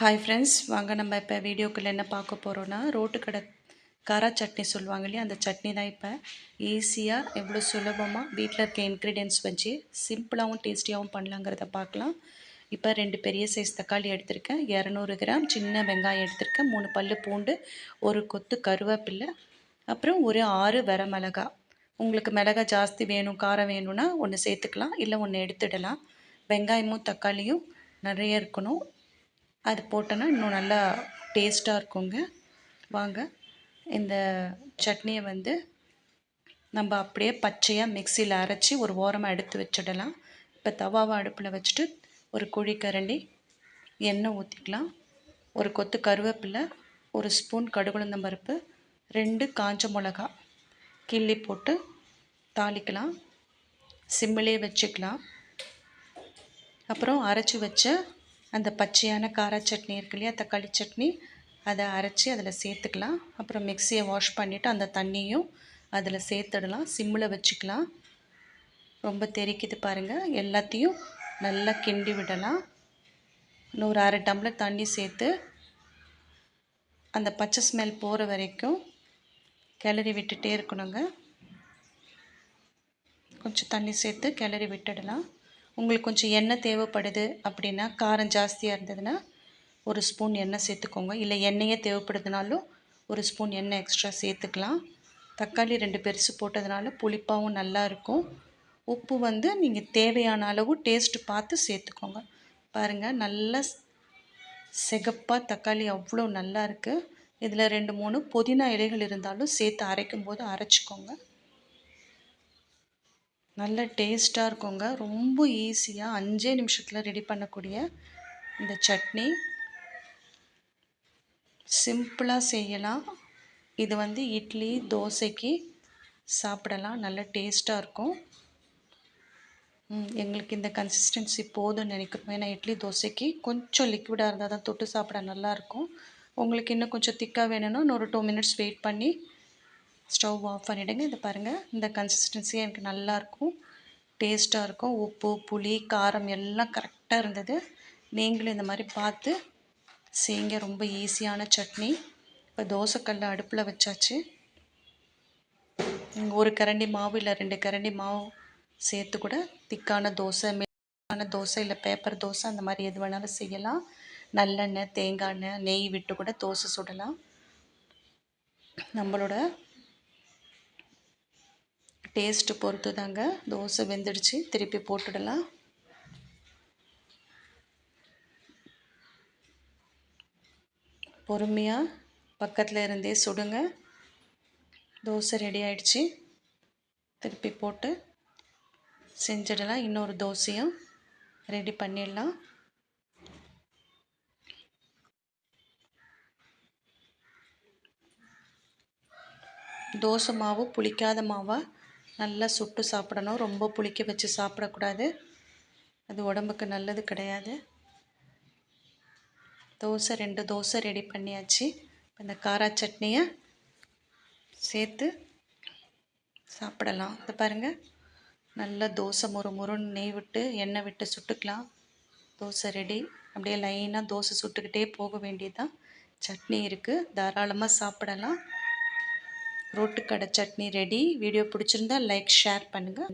Hi friends வாங்க நம்ம இப்போ வீடியோக்குள்ளே என்ன பார்க்க போகிறோன்னா ரோட்டு கடை காரா சட்னி சொல்லுவாங்க இல்லையா? அந்த சட்னி தான் இப்போ ஈஸியாக எவ்வளோ சுலபமாக வீட்டில் இருக்க இன்க்ரீடியன்ஸ் வச்சு சிம்பிளாகவும் டேஸ்டியாகவும் பண்ணலாங்கிறத பார்க்கலாம். இப்போ ரெண்டு பெரிய சைஸ் தக்காளி எடுத்திருக்கேன். இரநூறு கிராம் சின்ன வெங்காயம் எடுத்திருக்கேன். மூணு பல் பூண்டு ஒரு கொத்து கருவேப்பில்லை அப்புறம் ஒரு ஆறு வர மிளகா. உங்களுக்கு மிளகா ஜாஸ்தி வேணும் காரம் வேணும்னா ஒன்று சேர்த்துக்கலாம் இல்லை ஒன்று எடுத்துடலாம். வெங்காயமும் தக்காளியும் நிறைய இருக்கணும். அது போட்டோன்னா இன்னும் நல்லா டேஸ்ட்டாக இருக்குங்க. வாங்க. இந்த சட்னியை வந்து நம்ம அப்படியே பச்சையாக மிக்சியில் அரைச்சி ஒரு ஓரமாக எடுத்து வச்சிடலாம். இப்போ தவாவை அடுப்பில் வச்சுட்டு ஒரு குழிக்கரண்டி எண்ணெய் ஊற்றிக்கலாம் ஒரு கொத்து கருவேப்பிலை ஒரு ஸ்பூன் கடுகுளுந்தம் பருப்பு ரெண்டு காஞ்ச மிளகா கிள்ளி போட்டு தாளிக்கலாம். சிம்மிலே வச்சுக்கலாம். அப்புறம் அரைச்சி வச்ச அந்த பச்சையான கார சட்னி இருக்கு இல்லையா தக்காளி சட்னி அதை அரைச்சி அதில் சேர்த்துக்கலாம். அப்புறம் மிக்சியை வாஷ் பண்ணிவிட்டு அந்த தண்ணியும் அதில் சேர்த்துடலாம். சிம்மில் வச்சுக்கலாம். ரொம்ப தெரிக்குது பாருங்கள் எல்லாத்தையும் நல்லா கிண்டி விடலாம். இன்னொரு அரை டம்ளர் தண்ணி சேர்த்து அந்த பச்சை ஸ்மெல் போகிற வரைக்கும் கிளறி விட்டுட்டே இருக்கணுங்க. கொஞ்சம் தண்ணி சேர்த்து கிளறி விட்டுடலாம். உங்களுக்கு கொஞ்சம் எண்ணெய் தேவைப்படுது அப்படின்னா காரம் ஜாஸ்தியாக இருந்ததுன்னா ஒரு ஸ்பூன் எண்ணெய் சேர்த்துக்கோங்க. இல்லை எண்ணெயே தேவைப்படுதுனாலும் ஒரு ஸ்பூன் எண்ணெய் எக்ஸ்ட்ரா சேர்த்துக்கலாம். தக்காளி ரெண்டு பெருசு போட்டதுனால புளிப்பாகவும் நல்லாயிருக்கும் உப்பு வந்து நீங்கள் தேவையான அளவு டேஸ்ட்டு பார்த்து சேர்த்துக்கோங்க. பாருங்கள் நல்லா சிகப்பாக தக்காளி அவ்வளோ நல்லா இருக்குது இதில் ரெண்டு மூணு புதினா இலைகள் இருந்தாலும் சேர்த்து அரைக்கும் போது அரைச்சிக்கோங்க. நல்ல டேஸ்ட்டாக இருக்குங்க. ரொம்ப ஈஸியாக அஞ்சே நிமிஷத்தில் ரெடி பண்ணக்கூடிய இந்த சட்னி. சிம்பிளாக செய்யலாம். இது வந்து இட்லி தோசைக்கு சாப்பிடலாம். நல்ல டேஸ்ட்டாக இருக்கும். எங்களுக்கு இந்த கன்சிஸ்டன்சி போதும்னு நினைக்கிறோம். ஏன்னா இட்லி தோசைக்கு கொஞ்சம் லிக்விடாக இருந்தால் தான் தொட்டு சாப்பிட நல்லாயிருக்கும் உங்களுக்கு இன்னும் கொஞ்சம் திக்காக வேணும்னா ஒரு டூ மினிட்ஸ் வெயிட் பண்ணி ஸ்டவ் ஆஃப் பண்ணிவிடுங்க இதை பாருங்கள் இந்த கன்சிஸ்டன்சி எனக்கு நல்லாயிருக்கும் டேஸ்ட்டாக இருக்கும். உப்பு புளி காரம் எல்லாம் கரெக்டாக இருந்தது. நீங்களும் இந்த மாதிரி பார்த்து செய்ங்க. ரொம்ப ஈஸியான சட்னி. இப்போ தோசைக்கல்ல அடுப்பில் வச்சாச்சு. ஒரு கரண்டி மாவு இல்லை ரெண்டு கரண்டி மாவு சேர்த்து கூட திக்கான தோசை மெல்லான தோசை இல்லை பேப்பர் தோசை அந்த மாதிரி எது வேணாலும் செய்யலாம். நல்லெண்ணெய் தேங்காய் எண்ணெய் நெய் விட்டு கூட தோசை சுடலாம். நம்மளோட டேஸ்ட்டு பொறுத்து தாங்க தோசை வெந்துடுச்சு. திருப்பி போட்டுடலாம். பொறுமையாக பக்கத்தில் இருந்தே சுடுங்க. தோசை ரெடி ஆயிடுச்சு. திருப்பி போட்டு செஞ்சிடலாம். இன்னொரு தோசையும் ரெடி பண்ணிடலாம். தோசை மாவு புளிக்காத மாவாக நல்லா சுட்டு சாப்பிடணும். ரொம்ப புளிக்க வச்சு சாப்பிடக்கூடாது. அது உடம்புக்கு நல்லது கிடையாது. தோசை ரெண்டு தோசை ரெடி பண்ணியாச்சு. இந்த காரா சட்னியை சேர்த்து சாப்பிடலாம். இது பாருங்கள் நல்லா தோசை முறு முருன்னு நெய் விட்டு எண்ணெய் விட்டு சுட்டுக்கலாம். தோசை ரெடி அப்படியே லைனாக தோசை சுட்டுக்கிட்டே போக வேண்டியதுதான். சட்னி இருக்குது தாராளமாக சாப்பிடலாம். ரோட்டு கடை சட்னி ரெடி வீடியோ பிடிச்சிருந்தா லைக் ஷேர் பண்ணுங்கள்